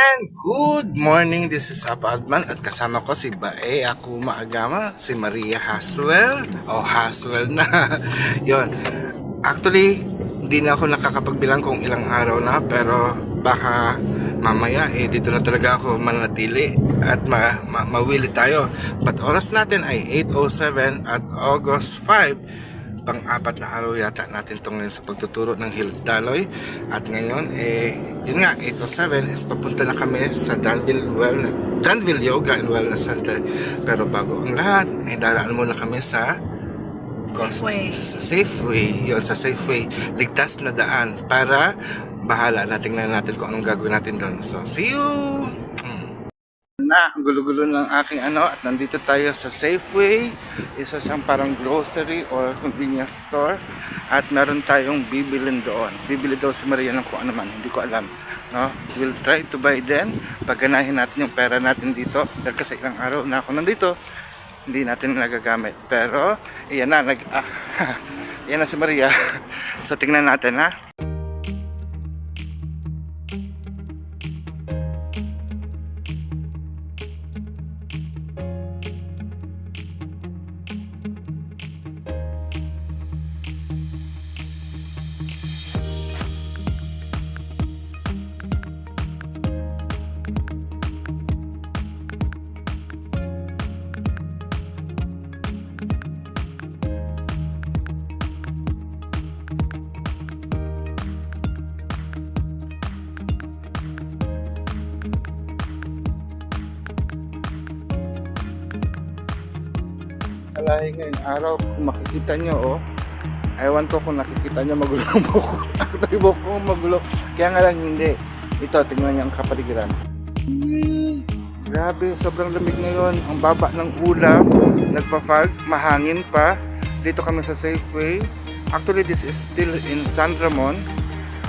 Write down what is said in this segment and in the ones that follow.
And good morning, this is Apo Adman at kasama ko si Bae ako maagama, si Maria Haswell. O Haswell na. Yon actually hindi na ako nakakapagbilang kung ilang araw na pero baka mamaya eh dito na talaga ako manatili at ma, ma, mawili tayo. But oras natin ay 8.07 at August 5 pang-apat na araw yata natin itong ngayon sa pagtuturo ng Hilt Daloy. At ngayon eh yun nga 807 is papunta na kami sa Danville Wellness Danville Yoga and Wellness Center. Pero bago ang lahat eh daraan muna kami sa Safeway. sa Safeway. Yun sa Safeway. Ligtas na daan para bahala. Natin na natin kung anong gagawin natin doon. So see you. Na ang gulo-gulo ng aking ano at nandito tayo sa Safeway isa siyang parang grocery or convenience store at meron tayong bibilin doon. Bibili daw si Maria ng kung ano man hindi ko alam no? We'll try to buy then. Pagganahin natin yung pera natin dito dahil kasi ilang araw na ako nandito hindi natin nagagamit. Pero iyan na nag ah, iyan na si Maria. So tingnan natin ha Kalahi ngayong araw, kung makikita nyo, oh, ewan ko kung nakikita nyo magulo ang buko. Actually, buko magulo. Kaya nga lang hindi. Ito, tingnan nyo ang kapaligiran. Grabe, sobrang lamig ngayon. Ang baba ng ulap, nagpa-fog, mahangin pa. Dito kami sa Safeway. Actually, this is still in San Ramon.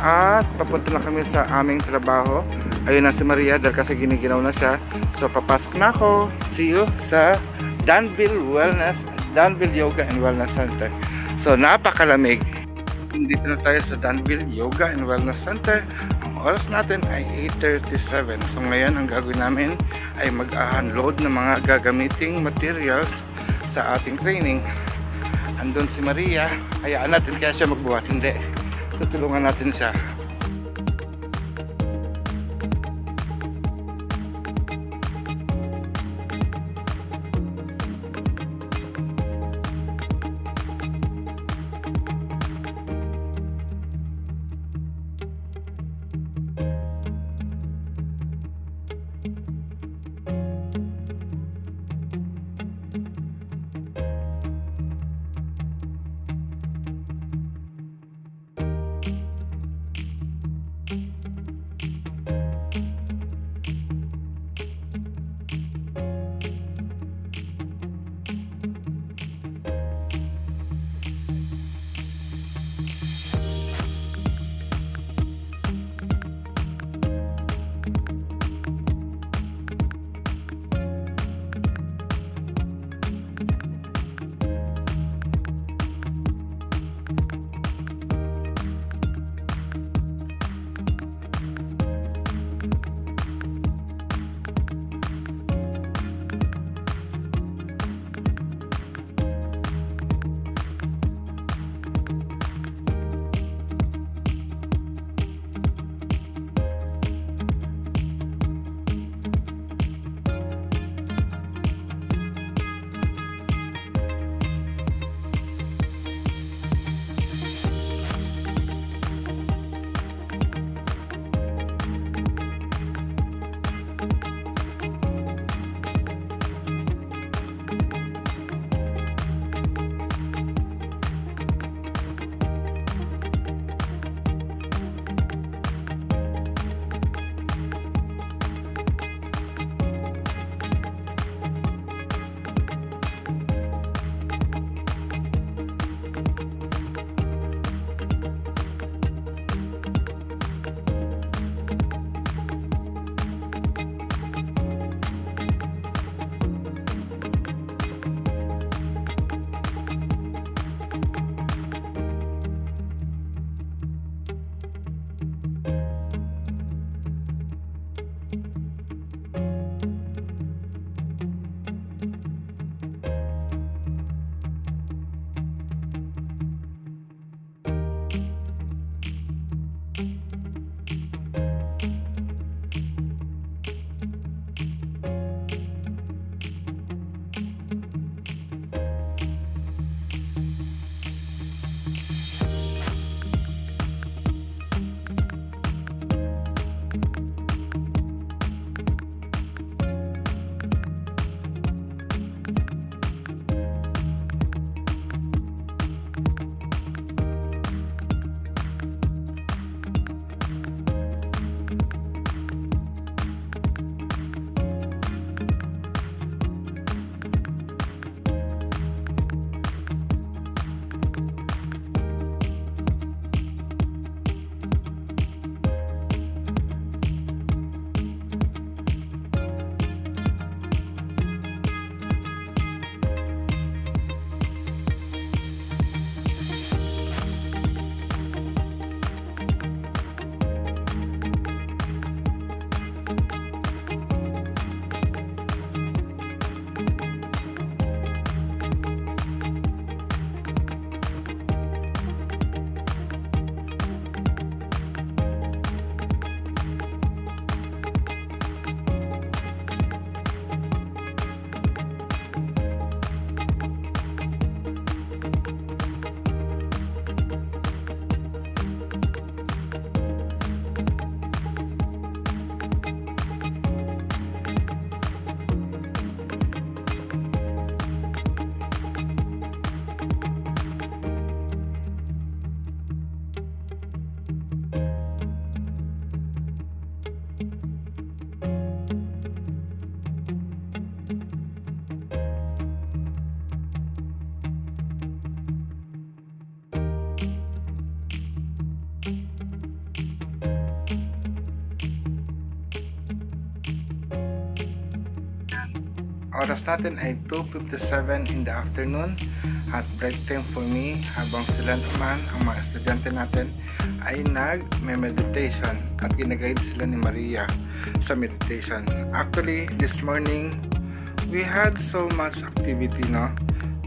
At papunta na kami sa aming trabaho. Ayun na si Maria dahil kasi giniginaw na siya. So papasok na ako. See you sa Danville Wellness, Danville Yoga and Wellness Center. So napakalamig. Dito na tayo sa Danville Yoga and Wellness Center. Ang oras natin ay 8.37. So ngayon ang gagawin namin ay mag-unload ng mga gagamiting materials sa ating training. Andun si Maria. Hayaan natin kaya siya magbuhat. Hindi. Tutulungan natin siya. Oras natin ay 2.57 in the afternoon at break time for me habang sila naman, ang mga estudyante natin ay nag-meditation at ginaguide sila ni Maria sa meditation. Actually, this morning, we had so much activity, no?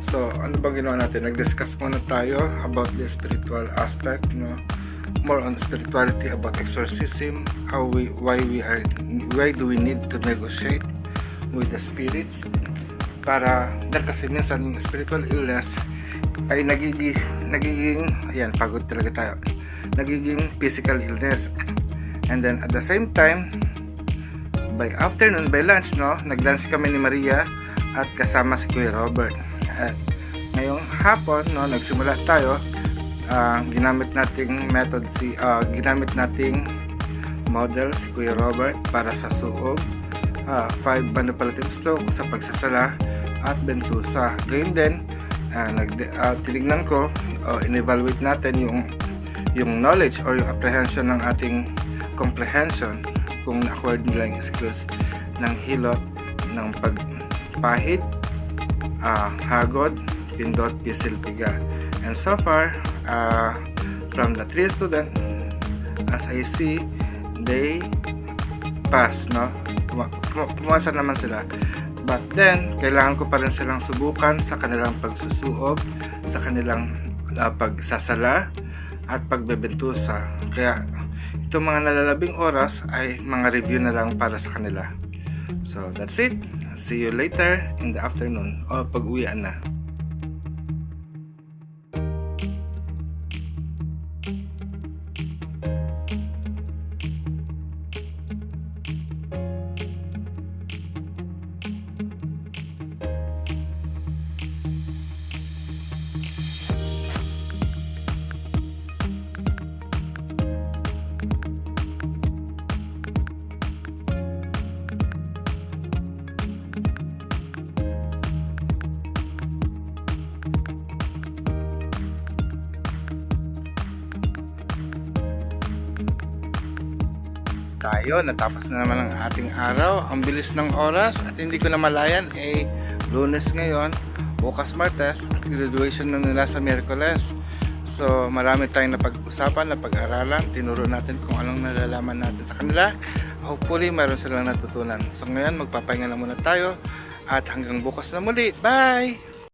So, ano ba ginawa natin? Nag-discuss muna tayo about the spiritual aspect, no? More on spirituality, about exorcism, how we, why we are, why do we need to negotiate with the spirits para dahil kasi minsan yung spiritual illness ay nagiging nagiging ayan pagod talaga tayo. Nagiging physical illness. And then at the same time by afternoon by lunch no nag-lunch kami ni Maria at kasama si Kuya Robert. At ngayong hapon no nagsimula tayo ah, ginamit nating method si ah, ginamit nating model si Kuya Robert para sa suog 5 manipulative stroke sa pagsasala at bentusa gayon din ah, nag ah, tinignan ko o in-evaluate natin yung yung knowledge or yung apprehension ng ating comprehension kung na-acquired nila yung skills ng hilot ng pagpahid ah, hagod, pindot, pisil, piga. And so far, ah, from the three student, as I see, they pass, no? Puma- puma- Pumasa naman sila. But then, kailangan ko pa rin silang subukan sa kanilang pagsusuob, sa kanilang ah, pagsasala, at pagbebentusa. Kaya, itong mga nalalabing oras ay mga review na lang para sa kanila. So, that's it. See you later in the afternoon o pag uwian na. Tayo. Natapos na naman ang ating araw. Ang bilis ng oras at hindi ko na malayan eh lunes ngayon, bukas martes at graduation na nila sa Miyerkules. So marami tayong napag-usapan, napag-aralan, tinuro natin kung anong nalalaman natin sa kanila. Hopefully mayroon silang natutunan. So ngayon magpapahinga na muna tayo at hanggang bukas na muli. Bye!